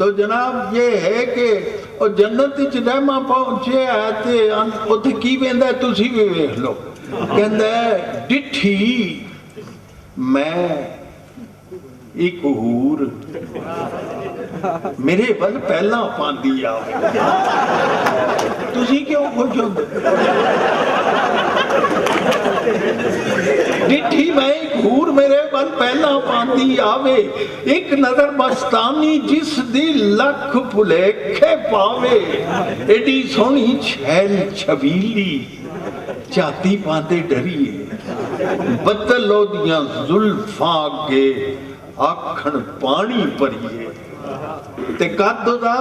तो जनाब ये है कि ਉਹ ਜੰਨਤ ਵਿੱਚ ਰਹਿਮਾ ਪਹੁੰਚਿਆ ਹੈ ਤੇ ਅੰ- ਉੱਥੇ ਕੀ ਵੇਂਦਾ ਤੁਸੀਂ ਵੀ ਵੇਖ ਲਓ ਕਹਿੰਦਾ ਹੈ, ਡਿੱਠੀ ਮੈਂ ਇੱਕ ਹੂਰ ਮੇਰੇ ਵੱਲ ਪਹਿਲਾਂ ਪਾਉਂਦੀ ਆ ਤੁਸੀਂ ਕਿਉਂ ਖੁਸ਼ ਹੁੰਦੇ ਡਿੱਠੀ ਮੈਂ ਇੱਕ ਮੇਰੇ ਵੱਲ ਪਹਿਲਾਂ ਪਾਉਂਦੀ ਆਵੇ, ਇੱਕ ਨਜ਼ਰ ਮਸਤਾਨੀ ਜਿਸ ਦੀ ਲੱਖ ਭੁਲੇਖੇ ਪਾਵੇ। ਏਡੀ ਸੋਹਣੀ ਛੈਲ ਛਬੀਲੀ ਚਾਤੀ ਪਾਉਂਦੇ ਡਰੀਏ, ਬੱਦਲ ਉਹਦੀਆਂ ਜ਼ੁਲਫਾਂ ਅੱਗੇ ਆਖਣ ਪਾਣੀ ਭਰੀਏ। ਤੇ ਕੱਦ ਦਾ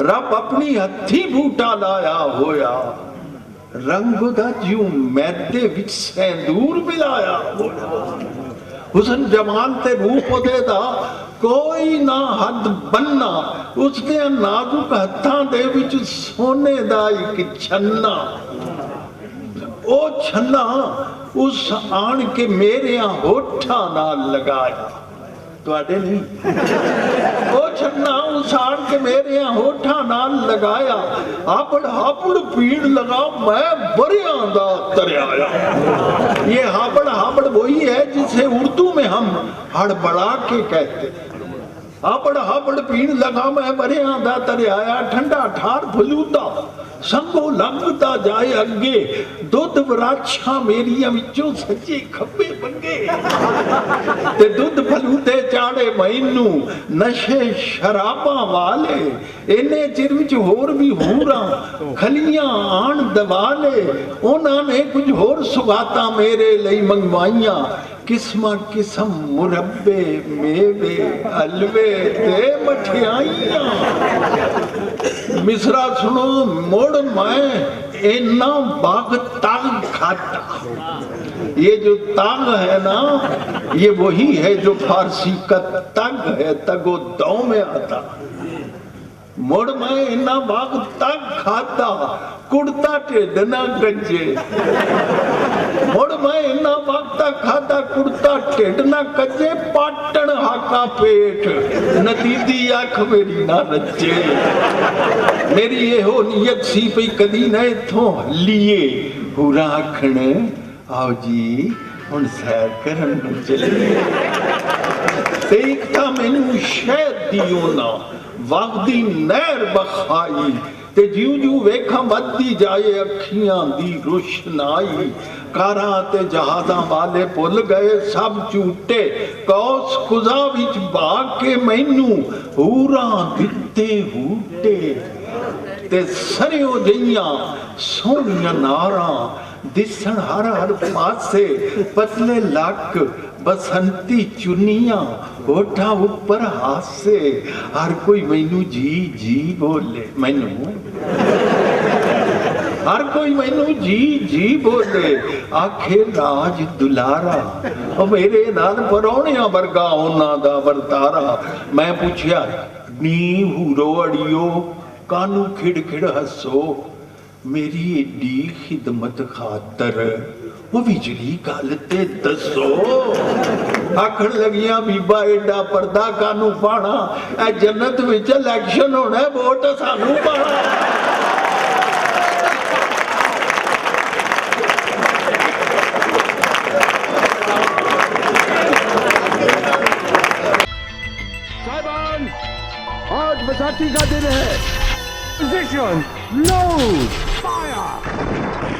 ਰੱਬ ਆਪਣੀ ਹੱਥੀ ਬੂਟਾ ਲਾਇਆ ਹੋਇਆ। ਰੰਗ ਦਾ ਜਿਉ ਮੈਦੇ ਵਿੱਚ ਸੈਂਦੂਰ ਮਿਲਾਇਆ ਹੁਸਨ ਜਮਾਲ ਤੇ ਰੂਪ ਉਹਦੇ ਦਾ ਕੋਈ ਨਾ ਹੱਦ ਬੰਨਾ ਉਸਦੇ ਨਾਜ਼ੁਕ ਹੱਥਾਂ ਦੇ ਵਿੱਚ ਸੋਨੇ ਦਾ ਇੱਕ ਛੰਨਾ। ਉਹ ਛੰਨਾ ਉਸ ਆਣ ਕੇ ਮੇਰਿਆਂ ਹੋਠਾਂ ਨਾਲ ਲਗਾਇਆ। ਤੁਹਾਡੇ ਨਹੀਂ ਉਹ ਛੰਨਾ ਉਸ ਆਣ ਕੇ ਮੇਰਿਆਂ ਹੋਠਾਂ ਨਾਲ ਲਗਾਇਆ ਆਪੜ ਹਾਪੜ ਪੀੜ ਲਗਾ ਮੈਂ ਬਰਿਆਂ ਦਾ ਤਰਿਆਇਆ ये हाबड़ हाबड़ वही है जिसे उर्दू में हम हड़बड़ा के कहते हैं ਹਾਪੜ ਹਾਪੜ ਪੀਣ ਲਗਾ ਮੈਂ ਬਰਿਆਂ ਦਾ ਤਰਿਆਇਆ, ਠੰਡਾ ਠਾਰ ਫਲੂਦਾ। ਸੰਗੋ ਲੰਘਦਾ ਜਾਏ ਅੱਗੇ, ਦੁੱਧ ਵਰਾਛਾਂ ਮੇਰੀਆਂ ਵਿੱਚੋਂ ਸੱਜੇ ਖੱਬੇ ਬੰਗੇ ਤੇ ਦੁੱਧ ਫਲੂਦੇ ਚਾੜੇ ਮੈਨੂੰ, ਨਸ਼ੇ ਸ਼ਰਾਬਾਂ ਵਾਲੇ। ਇੰਨੇ ਚਿਰ ਵਿੱਚ ਹੋਰ ਵੀ ਹੂਰਾਂ, ਖਲੀਆਂ ਆਣ ਦਵਾਲੇ। ਉਹਨਾਂ ਨੇ ਕੁਝ ਹੋਰ ਸੁਗਾਤਾਂ ਮੇਰੇ ਲਈ ਮੰਗਵਾਈਆਂ। ਕਿਸਮਾਂ ਕਿਸਮ ਮੁਰੱਬੇ ਮੇਵੇ ਹਲਵੇ ਤੇ ਮਠਿਆਈਆਂ ਮਿਸਰਾ ਸੁਣੋ ਮੋੜ ਮੈਂ ਇੰਨਾ ਬਾਗ ਤਗ ਖਾਤਾ ये जो ताग है ना ये वही है जो फारसी का तग है तगो दौ में आता ਮੁੜ ਮੈਂ ਇੰਨਾ ਵਕਤ ਤੱਕ ਖਾਦਾ ਕੁੜਤਾ ਢਿੱਡ ਨਾ ਗੱਜੇ ਮੁੜ ਮੈਂ ਇੰਨਾ ਵਕਤ ਤੱਕ ਕੁੜਤਾ ਢਿੱਡ ਨਾ ਕੱਜੇ, ਪਾਟਣ ਹਾਕਾ ਪੇਟ ਨਦੀਦੀ ਅੱਖ ਮੇਰੀ ਨਾ ਰੱਜੇ ਮੇਰੀ ਇਹੋ ਨੀਅਤ ਸੀ ਪਈ ਕਦੀ ਨਾ ਇਥੋਂ ਹੱਲੀਏ। ਪੂਰਾ ਆਖਣ, ਆਓ ਜੀ, ਹੁਣ ਸੈਰ ਕਰਨ ਨੂੰ ਚੱਲੀਏ। ਤੇ ਮੈਨੂੰ ਸ਼ਹਿਦ ਦੀ ਉਹਨਾਂ ਵਗਦੀ ਨਹਿਰ ਬਖਾਈ ਤੇ ਜਿਉ ਜਿਉ ਵੇਖਾਂ ਵੱਧਦੀ ਜਾਏ ਅੱਖੀਆਂ ਦੀ ਰੋਸ਼ਨਾਈ। ਕਾਰਾਂ ਤੇ ਜਹਾਜ਼ਾਂ ਵਾਲੇ ਭੁੱਲ ਗਏ ਸਭ ਝੂਟੇ। ਕੌਸ ਖੁਜ਼ਾ ਵਿੱਚ ਭਾਗ ਕੇ ਮੈਨੂੰ ਹੂਰਾਂ ਦਿੱਤੇ ਹੂਟੇ। ਤੇ ਸਰਿਓ ਜਈਆਂ ਸੋਹਣੀਆਂ ਨਾਰਾਂ ਦਿਸਣ ਹਰ ਹਰ ਪਾਸੇ, ਪਤਲੇ ਲੱਕ, ਬਸੰਤੀ ਚੁੰਨੀਆਂ, ਹੋਠਾਂ ਉੱਪਰ ਹਾਸੇ। ਹਰ ਕੋਈ ਮੈਨੂੰ ਜੀ ਜੀ ਬੋਲੇ। ਮੈਨੂੰ? ਹਰ ਕੋਈ ਮੈਨੂੰ ਜੀ ਜੀ ਬੋਲੇ। ਆਖੇ ਰਾਜ ਦੁਲਾਰਾ, ਉਹ ਮੇਰੇ ਨਾਲ ਪਰੌਣਿਆਂ ਵਰਗਾ ਉਹਨਾਂ ਦਾ ਵਰਤਾਰਾ। ਮੈਂ ਪੁੱਛਿਆ ਨੀ ਹੂਰੋ ਅੜਿਓ, ਕਾਨੂੰ ਖਿੜ ਖਿੜ ਹੱਸੋ? ਮੇਰੀ ਏਡੀ ਖਿਦਮਤ ਖਾਤਰ ਉਹ ਵਿਚਲੀ ਗੱਲ ਤੇ ਦੱਸੋ ਆਖਣ ਲੱਗੀਆਂ ਬੀਬਾ ਏਡਾ ਪਰਦਾ ਕਾਨੂੰ ਪਾਣਾ ਇਹ ਜੰਨਤ ਵਿੱਚ ਇਲੈਕਸ਼ਨ ਹੋਣਾ ਹੈ, ਵੋਟ ਸਾਨੂੰ ਪਾਣਾ साहिबान आज बैसाखी का दिन है Position! Load. Fire!